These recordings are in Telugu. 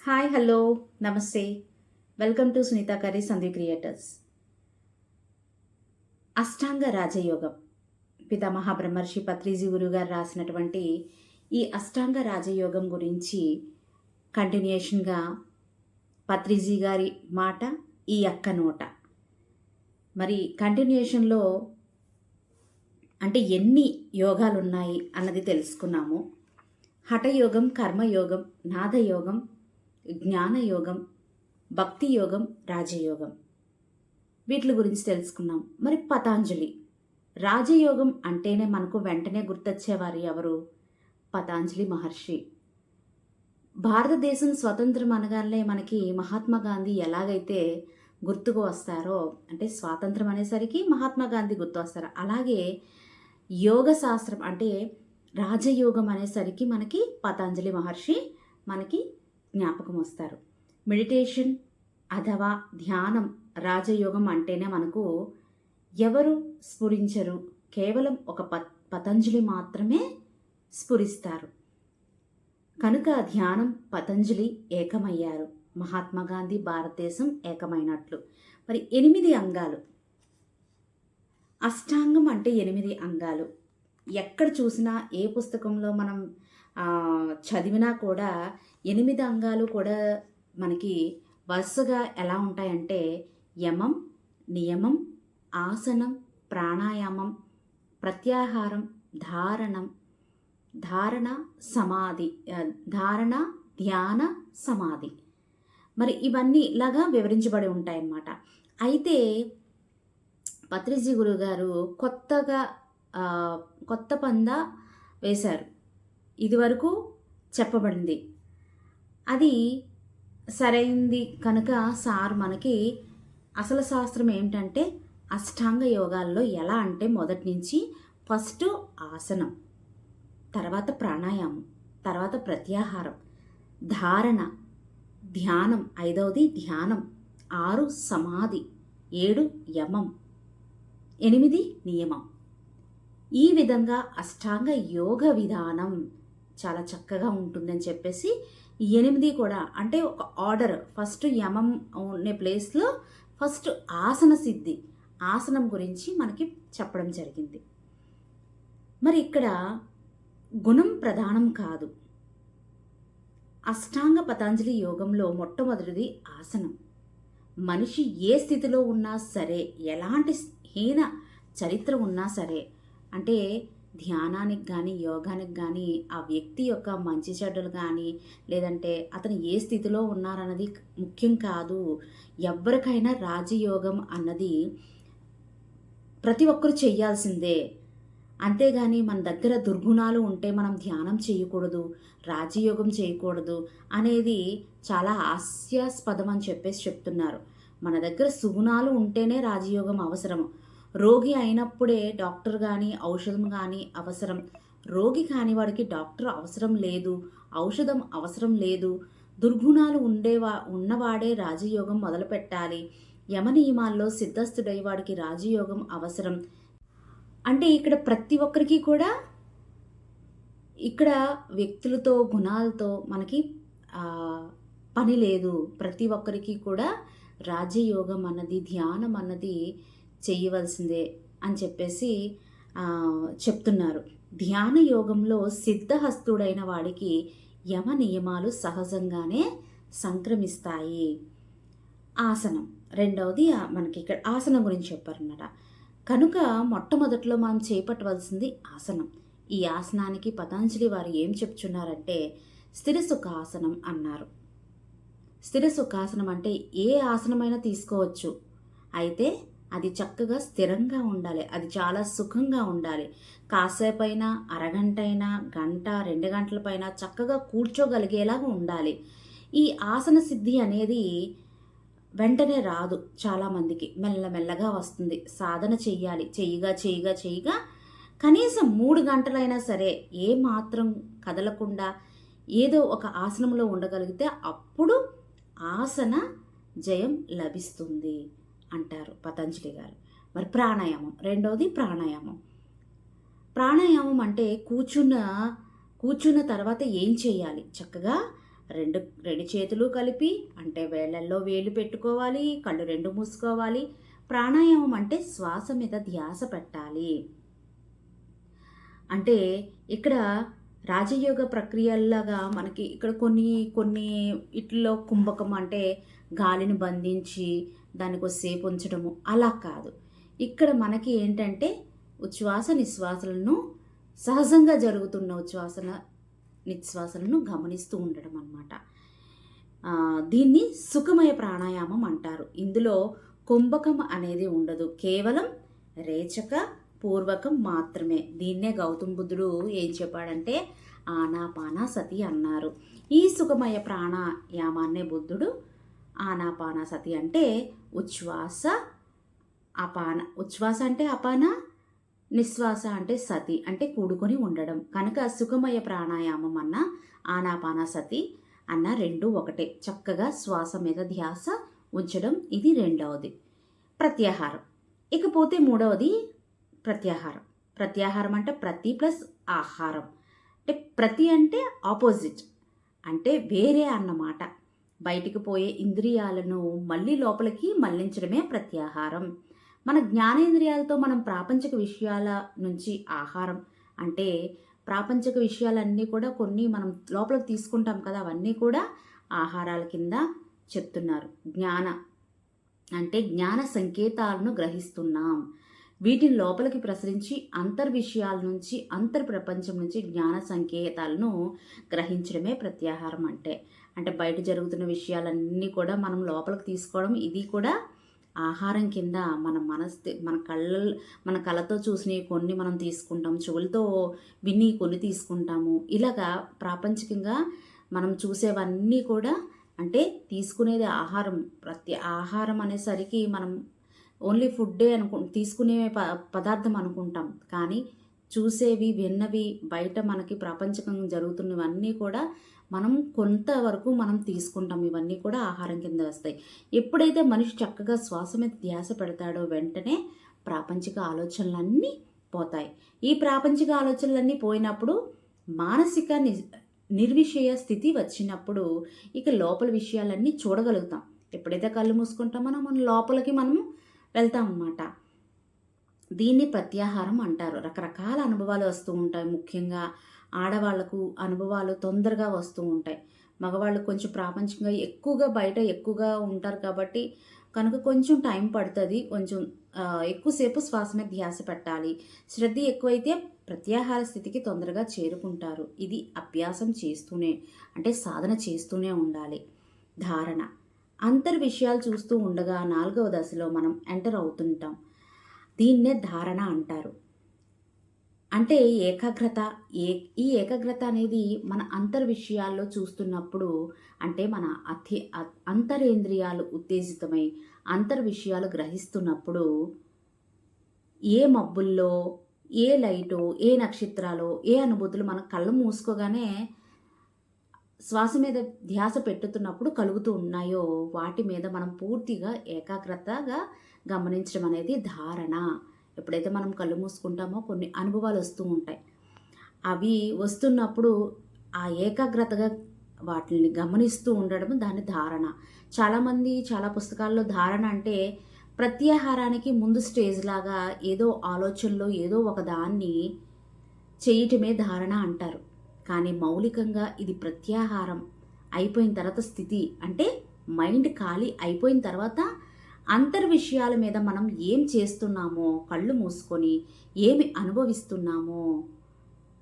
హాయ్ హలో నమస్తే వెల్కమ్ టు సునీత కర్రీ సంధి క్రియేటర్స్ అష్టాంగ రాజయోగం పితామహ బ్రహ్మర్షి పత్రిజీ గురువు గారు రాసినటువంటి ఈ అష్టాంగ రాజయోగం గురించి కంటిన్యూషన్గా పత్రిజీ గారి మాట ఈ అక్క నోట. మరి కంటిన్యూషన్లో అంటే ఎన్ని యోగాలు ఉన్నాయి అన్నది తెలుసుకున్నాము. హఠయోగం కర్మయోగం నాదయోగం జ్ఞానయోగం భక్తి యోగం రాజయోగం. వీటి గురించి తెలుసుకున్నాం మరి పతాంజలి. రాజయోగం అంటేనే మనకు వెంటనే గుర్తొచ్చేవారు ఎవరు? పతాంజలి మహర్షి. భారతదేశం స్వతంత్రం అనగానే మనకి మహాత్మా గాంధీ ఎలాగైతే గుర్తుకు వస్తారో అంటే స్వాతంత్రం అనేసరికి మహాత్మా గాంధీ గుర్తు వస్తారు అలాగే యోగ శాస్త్రం అంటే రాజయోగం అనేసరికి మనకి పతాంజలి మహర్షి మనకి జ్ఞాపకం వస్తారు. మెడిటేషన్ అథవా ధ్యానం రాజయోగం అంటేనే మనకు ఎవరు స్ఫురించరు. కేవలం ఒక ప పతంజలి మాత్రమే స్ఫురిస్తారు. కనుక ధ్యానం పతంజలి ఏకమయ్యారు. మహాత్మా గాంధీ భారతదేశం ఏకమైనట్లు. మరి ఎనిమిది అంగాలు. అష్టాంగం అంటే ఎనిమిది అంగాలు. ఎక్కడ చూసినా ఏ పుస్తకంలో మనం చదివినా కూడా ఎనిమిది అంగాలు కూడా మనకి వరుసగా ఎలా ఉంటాయంటే యమం నియమం ఆసనం ప్రాణాయామం ప్రత్యాహారం ధారణం ధారణ సమాధి ధారణ ధ్యాన సమాధి. మరి ఇవన్నీ ఇలాగా వివరించబడి ఉంటాయన్నమాట. అయితే పత్రిజీ గురువు గారు కొత్తగా కొత్త పంద వేశారు. ఇదివరకు చెప్పబడింది. అది సరైంది కనుక సార్ మనకి అసలు శాస్త్రం ఏమిటంటే అష్టాంగ యోగాల్లో ఎలా అంటే మొదటి నుంచి ఫస్ట్ ఆసనం తర్వాత ప్రాణాయామం తర్వాత ప్రత్యాహారం ధారణ ధ్యానం ఐదవది ధ్యానం ఆరు సమాధి ఏడు యమం ఎనిమిది నియమం. ఈ విధంగా అష్టాంగ యోగ విధానం చాలా చక్కగా ఉంటుందని చెప్పేసి ఎనిమిది కూడా అంటే ఒక ఆర్డర్ ఫస్ట్ యమం ఉండే ప్లేస్లో ఫస్ట్ ఆసన సిద్ధి ఆసనం గురించి మనకి చెప్పడం జరిగింది. మరి ఇక్కడ గుణం ప్రధానం కాదు. అష్టాంగ పతాంజలి యోగంలో మొట్టమొదటిది ఆసనం. మనిషి ఏ స్థితిలో ఉన్నా సరే ఎలాంటి హీన చరిత్ర ఉన్నా సరే అంటే ధ్యానానికి కానీ యోగానికి కానీ ఆ వ్యక్తి యొక్క మంచి చెడ్డలు కానీ లేదంటే అతను ఏ స్థితిలో ఉన్నారన్నది ముఖ్యం కాదు. ఎవరికైనా రాజయోగం అన్నది ప్రతి ఒక్కరు చేయాల్సిందే అంతేగాని మన దగ్గర దుర్గుణాలు ఉంటే మనం ధ్యానం చేయకూడదు రాజయోగం చేయకూడదు అనేది చాలా హాస్యాస్పదం అని చెప్పేసి చెప్తున్నారు. మన దగ్గర సుగుణాలు ఉంటేనే రాజయోగం అవసరం. రోగి అయినప్పుడే డాక్టర్ కానీ ఔషధం కానీ అవసరం. రోగి కాని వాడికి డాక్టర్ అవసరం లేదు ఔషధం అవసరం లేదు. దుర్గుణాలు ఉండేవా ఉన్నవాడే రాజయోగం మొదలుపెట్టాలి. యమనియమాల్లో యమ నియమాల్లో సిద్ధస్థుడై వాడికి రాజయోగం అవసరం. అంటే ఇక్కడ ప్రతి ఒక్కరికి కూడా ఇక్కడ వ్యక్తులతో గుణాలతో మనకి పని లేదు. ప్రతి ఒక్కరికి కూడా రాజయోగం అన్నది ధ్యానం అన్నది చేయవలసిందే అని చెప్పేసి చెప్తున్నారు. ధ్యాన యోగంలో సిద్ధహస్తుడైన వాడికి యమ నియమాలు సహజంగానే సంక్రమిస్తాయి. ఆసనం. రెండవది మనకి ఇక్కడ ఆసనం గురించి చెప్పారన్నమాట. కనుక మొట్టమొదట్లో మనం చేపట్టవలసింది ఆసనం. ఈ ఆసనానికి పతంజలి వారు ఏం చెప్తున్నారంటే స్థిర సుఖాసనం అన్నారు. స్థిర సుఖాసనం అంటే ఏ ఆసనమైనా తీసుకోవచ్చు. అయితే అది చక్కగా స్థిరంగా ఉండాలి. అది చాలా సుఖంగా ఉండాలి. కాసేపైనా అరగంట అయినా గంట రెండు గంటలపైన చక్కగా కూర్చోగలిగేలాగా ఉండాలి. ఈ ఆసన సిద్ధి అనేది వెంటనే రాదు చాలామందికి మెల్లమెల్లగా వస్తుంది. సాధన చెయ్యాలి. చెయ్యగా చెయ్యగా చెయ్యగా కనీసం మూడు గంటలైనా సరే ఏ మాత్రం కదలకుండా ఏదో ఒక ఆసనంలో ఉండగలిగితే అప్పుడు ఆసన జయం లభిస్తుంది. అంటారు పతంజలి గారు. మరి ప్రాణాయామం రెండవది ప్రాణాయామం. ప్రాణాయామం అంటే కూర్చున్న కూర్చున్న తర్వాత ఏం చేయాలి? చక్కగా రెండు రెండు చేతులు కలిపి అంటే వేళ్ళల్లో వేలు పెట్టుకోవాలి కళ్ళు రెండు మూసుకోవాలి. ప్రాణాయామం అంటే శ్వాస మీద ధ్యాస పెట్టాలి. అంటే ఇక్కడ రాజయోగ ప్రక్రియలాగా మనకి ఇక్కడ కొన్ని కొన్ని ఇట్లో కుంభకం అంటే గాలిని బంధించి దానికి సేపు ఉంచడము. అలా కాదు. ఇక్కడ మనకి ఏంటంటే ఉచ్ఛ్వాస నిశ్వాసలను సహజంగా జరుగుతున్న ఉచ్ఛ్వాసన నిశ్వాసలను గమనిస్తూ ఉండడం అన్నమాట. దీన్ని సుఖమయ ప్రాణాయామం అంటారు. ఇందులో కుంభకం అనేది ఉండదు. కేవలం రేచక పూర్వకం మాత్రమే. దీన్నే గౌతమ బుద్ధుడు ఏం చెప్పాడంటే ఆనాపాన సతి అన్నారు. ఈ సుఖమయ ప్రాణాయామాన్నే బుద్ధుడు ఆనాపాన సతి అంటే ఉచ్ఛ్వాస అపాన ఉచ్ఛ్వాస అంటే అపాన నిశ్వాస అంటే సతి అంటే కూడుకొని ఉండడం. కనుక సుఖమయ ప్రాణాయామం అన్న ఆనాపాన సతి అన్న రెండు ఒకటే. చక్కగా శ్వాస మీద ధ్యాస ఉంచడం ఇది రెండవది. ప్రత్యాహారం. ఇకపోతే మూడవది ప్రత్యాహారం. ప్రత్యాహారం అంటే ప్రతి ప్లస్ ఆహారం. అంటే ప్రతి అంటే ఆపోజిట్. అంటే వేరే అన్నమాట. బయటికి పోయే ఇంద్రియాలను మళ్ళీ లోపలికి మళ్ళించడమే ప్రత్యాహారం. మన జ్ఞానేంద్రియాలతో మనం ప్రాపంచిక విషయాల నుంచి ఆహారం. అంటే ప్రాపంచిక విషయాలన్నీ కూడా కొన్ని మనం లోపలికి తీసుకుంటాం కదా అవన్నీ కూడా ఆహారాల కింద చెప్తున్నారు. జ్ఞాన. అంటే జ్ఞాన సంకేతాలను గ్రహిస్తున్నాం. వీటిని లోపలికి ప్రసరించి అంతర్ విషయాల నుంచి అంతర్ ప్రపంచం నుంచి జ్ఞాన సంకేతాలను గ్రహించడమే ప్రత్యాహారం అంటే. అంటే బయట జరుగుతున్న విషయాలన్నీ కూడా మనం లోపలికి తీసుకోవడం. ఇది కూడా ఆహారం కింద మన మనసు మన కళ్ళ మన కళ్ళతో చూసినవి కొన్ని మనం తీసుకుంటాం. చెవులతో విని కొన్ని తీసుకుంటాము. ఇలాగా ప్రాపంచికంగా మనం చూసేవన్నీ కూడా అంటే తీసుకునేది ఆహారం. ప్రతి ఆహారం అనేసరికి మనం ఓన్లీ ఫుడ్డే అనుకు తీసుకునే ప పదార్థం అనుకుంటాం. కానీ చూసేవి విన్నవి బయట మనకి ప్రాపంచకంగా జరుగుతున్నవన్నీ కూడా మనం కొంతవరకు మనం తీసుకుంటాం. ఇవన్నీ కూడా ఆహారం కింద వస్తాయి. ఎప్పుడైతే మనిషి చక్కగా శ్వాస మీద ధ్యాస పెడతాడో వెంటనే ప్రాపంచిక ఆలోచనలన్నీ పోతాయి. ఈ ప్రాపంచిక ఆలోచనలన్నీ పోయినప్పుడు మానసిక ని నిర్విషయ స్థితి వచ్చినప్పుడు ఇక లోపల విషయాలన్నీ చూడగలుగుతాం. ఎప్పుడైతే కళ్ళు మూసుకుంటామో మనం లోపలికి మనం వెళ్తాం అన్నమాట. దీన్ని ప్రత్యాహారం అంటారు. రకరకాల అనుభవాలు వస్తూ ఉంటాయి. ముఖ్యంగా ఆడవాళ్ళకు అనుభవాలు తొందరగా వస్తూ ఉంటాయి. మగవాళ్ళు కొంచెం ప్రాపంచికంగా ఎక్కువగా బయట ఎక్కువగా ఉంటారు కాబట్టి కనుక కొంచెం టైం పడుతుంది. కొంచెం ఎక్కువసేపు శ్వాస మీద ధ్యాస పెట్టాలి. శ్రద్ధ ఎక్కువైతే ప్రత్యాహార స్థితికి తొందరగా చేరుకుంటారు. ఇది అభ్యాసం చేస్తూనే అంటే సాధన చేస్తూనే ఉండాలి. ధారణ. అంతర్ విషయాలు చూస్తూ ఉండగా నాలుగవ దశలో మనం ఎంటర్ అవుతుంటాం. దీన్నే ధారణ అంటారు. అంటే ఏకాగ్రత ఏ ఈ ఏకాగ్రత అనేది మన అంతర్ విషయాల్లో చూస్తున్నప్పుడు అంటే మన అతి అంతరేంద్రియాలు ఉత్తేజితమై అంతర్ విషయాలు గ్రహిస్తున్నప్పుడు ఏ మబ్బుల్లో ఏ లైటో ఏ నక్షత్రాలో ఏ అనుభూతులు మన కళ్ళు మూసుకోగానే శ్వాస మీద ధ్యాస పెట్టుతున్నప్పుడు కలుగుతూ ఉన్నాయో వాటి మీద మనం పూర్తిగా ఏకాగ్రతగా గమనించడం అనేది ధారణ. ఎప్పుడైతే మనం కళ్ళు మూసుకుంటామో కొన్ని అనుభవాలు వస్తూ ఉంటాయి. అవి వస్తున్నప్పుడు ఆ ఏకాగ్రతగా వాటిని గమనిస్తూ ఉండడం దాని ధారణ. చాలామంది చాలా పుస్తకాల్లో ధారణ అంటే ప్రత్యాహారానికి ముందు స్టేజ్ లాగా ఏదో ఆలోచనలో ఏదో ఒక దాన్ని చేయటమే ధారణ అంటారు. కానీ మౌలికంగా ఇది ప్రత్యాహారం అయిపోయిన తర్వాత స్థితి అంటే మైండ్ ఖాళీ అయిపోయిన తర్వాత అంతర్ విషయాల మీద మనం ఏం చేస్తున్నామో కళ్ళు మూసుకొని ఏమి అనుభవిస్తున్నామో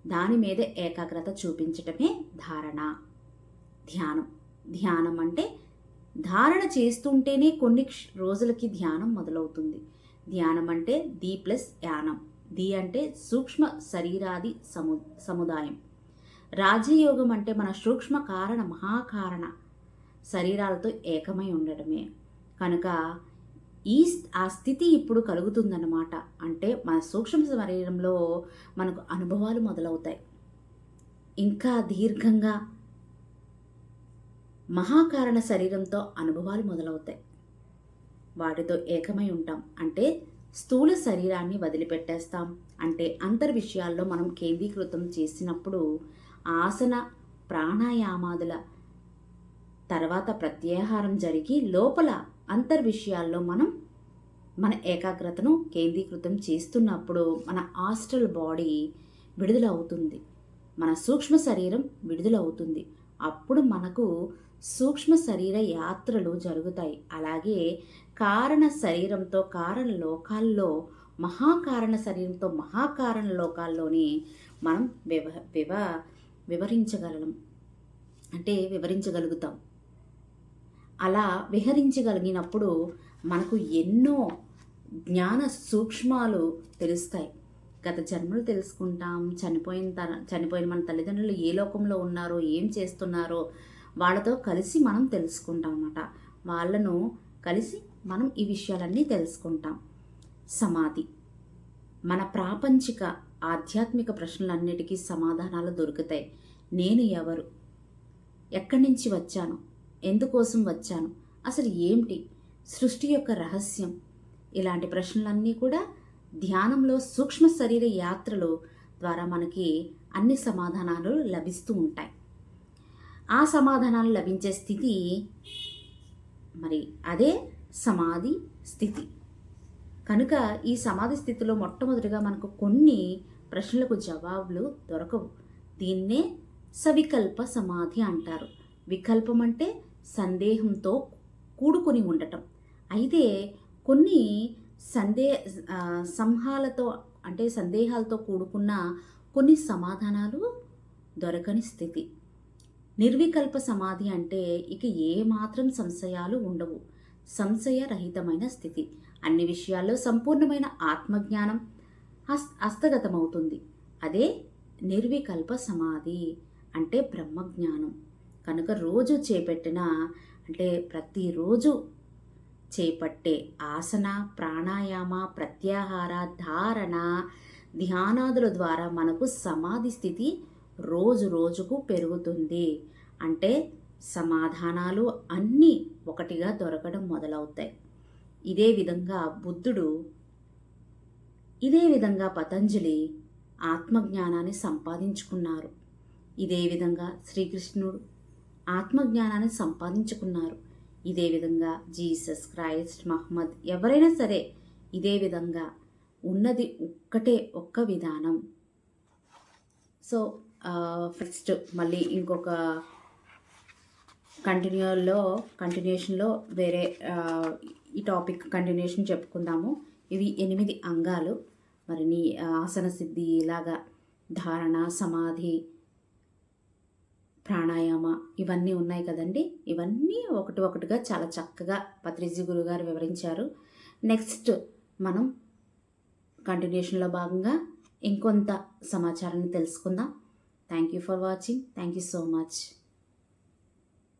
దాని మీద ఏకాగ్రత చూపించటమే ధారణ. ధ్యానం. ధ్యానం అంటే ధారణ చేస్తుంటేనే కొన్ని రోజులకి ధ్యానం మొదలవుతుంది. ధ్యానం అంటే ది ప్లస్ యానం. ది అంటే సూక్ష్మ శరీరాది సము సముదాయం. రాజయోగం అంటే మన సూక్ష్మ కారణ మహాకారణ. శరీరాలతో ఏకమై ఉండడమే కనుక ఈ స్- ఆ స్థితి ఇప్పుడు కలుగుతుందన్నమాట. అంటే మన సూక్ష్మ శరీరంలో మనకు అనుభవాలు మొదలవుతాయి. ఇంకా దీర్ఘంగా మహాకారణ శరీరంతో అనుభవాలు మొదలవుతాయి. వాటితో ఏకమై ఉంటాం. అంటే స్థూల శరీరాన్ని వదిలిపెట్టేస్తాం. అంటే అంతర్ విషయాల్లో మనం కేంద్రీకృతం చేసినప్పుడు ఆసన ప్రాణాయామాదుల తర్వాత ప్రత్యాహారం జరిగి లోపల అంతర్విషయాల్లో మనం మన ఏకాగ్రతను కేంద్రీకృతం చేస్తున్నప్పుడు మన ఆస్ట్రల్ బాడీ విడుదల అవుతుంది మన సూక్ష్మ శరీరం విడుదల అవుతుంది అప్పుడు మనకు సూక్ష్మ శరీర యాత్రలు జరుగుతాయి. అలాగే కారణ శరీరంతో కారణ లోకాల్లో మహాకారణ శరీరంతో మహాకారణ లోకాల్లోనే మనం వివ వివ వివరించగలం. అంటే వివరించగలుగుతాం. అలా విహరించగలిగినప్పుడు మనకు ఎన్నో జ్ఞాన సూక్ష్మాలు తెలుస్తాయి. గత జన్మలు తెలుసుకుంటాం. చనిపోయిన తర చనిపోయిన మన తల్లిదండ్రులు ఏ లోకంలో ఉన్నారో ఏం చేస్తున్నారో వాళ్ళతో కలిసి మనం తెలుసుకుంటాం అన్నమాట. వాళ్ళను కలిసి మనం ఈ విషయాలన్నీ తెలుసుకుంటాం. సమాధి. మన ప్రాపంచిక ఆధ్యాత్మిక ప్రశ్నలన్నిటికీ సమాధానాలు దొరుకుతాయి. నేను ఎవరు? ఎక్కడి నుంచి వచ్చాను? ఎందుకోసం వచ్చాను? అసలు ఏమిటి? సృష్టి యొక్క రహస్యం. ఇలాంటి ప్రశ్నలన్నీ కూడా ధ్యానంలో సూక్ష్మ శరీర యాత్రలు ద్వారా మనకి అన్ని సమాధానాలు లభిస్తూ ఉంటాయి. ఆ సమాధానాలు లభించే స్థితి మరి అదే సమాధి స్థితి. కనుక ఈ సమాధి స్థితిలో మొట్టమొదటిగా మనకు కొన్ని ప్రశ్నలకు జవాబులు దొరకవు. దీన్నే సవికల్ప సమాధి అంటారు. వికల్పం అంటే సందేహంతో కూడుకొని ఉండటం. అయితే కొన్ని సందే సంహాలతో అంటే సందేహాలతో కూడుకున్న కొన్ని సమాధానాలు దొరకని స్థితి. నిర్వికల్ప సమాధి అంటే ఇక ఏ మాత్రం సంశయాలు ఉండవు. సంశయరహితమైన స్థితి. అన్ని విషయాల్లో సంపూర్ణమైన ఆత్మజ్ఞానం హస్ హస్తగతమవుతుంది. అదే నిర్వికల్ప సమాధి అంటే బ్రహ్మజ్ఞానం. కనుక రోజు చేపట్టిన అంటే ప్రతిరోజు చేపట్టే ఆసన ప్రాణాయామ ప్రత్యాహార ధారణ ధ్యానాదుల ద్వారా మనకు సమాధి స్థితి రోజు రోజుకు పెరుగుతుంది. అంటే సమాధానాలు అన్నీ ఒకటిగా దొరకడం మొదలవుతాయి. ఇదే విధంగా బుద్ధుడు ఇదే విధంగా పతంజలి ఆత్మజ్ఞానాన్ని సంపాదించుకున్నారు. ఇదే విధంగా శ్రీకృష్ణుడు ఆత్మజ్ఞానాన్ని సంపాదించుకున్నారు. ఇదే విధంగా జీసస్ క్రైస్ట్ మహమ్మద్ ఎవరైనా సరే ఇదే విధంగా ఉన్నది ఒక్కటే ఒక్క విధానం. సో ఫస్ట్ మళ్ళీ ఇంకొక కంటిన్యూలో కంటిన్యూషన్లో వేరే ఈ టాపిక్ కంటిన్యూషన్ చెప్పుకుందాము. ఇవి ఎనిమిది అంగాలు. మరి నీ ఆసన సిద్ధి ఇలాగా ధారణ సమాధి ప్రాణాయామ ఇవన్నీ ఉన్నాయి కదండి. ఇవన్నీ ఒకటి ఒకటిగా చాలా చక్కగా పత్రిజీ గురుగారు వివరించారు. నెక్స్ట్ మనం కంటిన్యూషన్లో భాగంగా ఇంకొంత సమాచారాన్ని తెలుసుకుందాం. Thank you for watching. Thank you so much.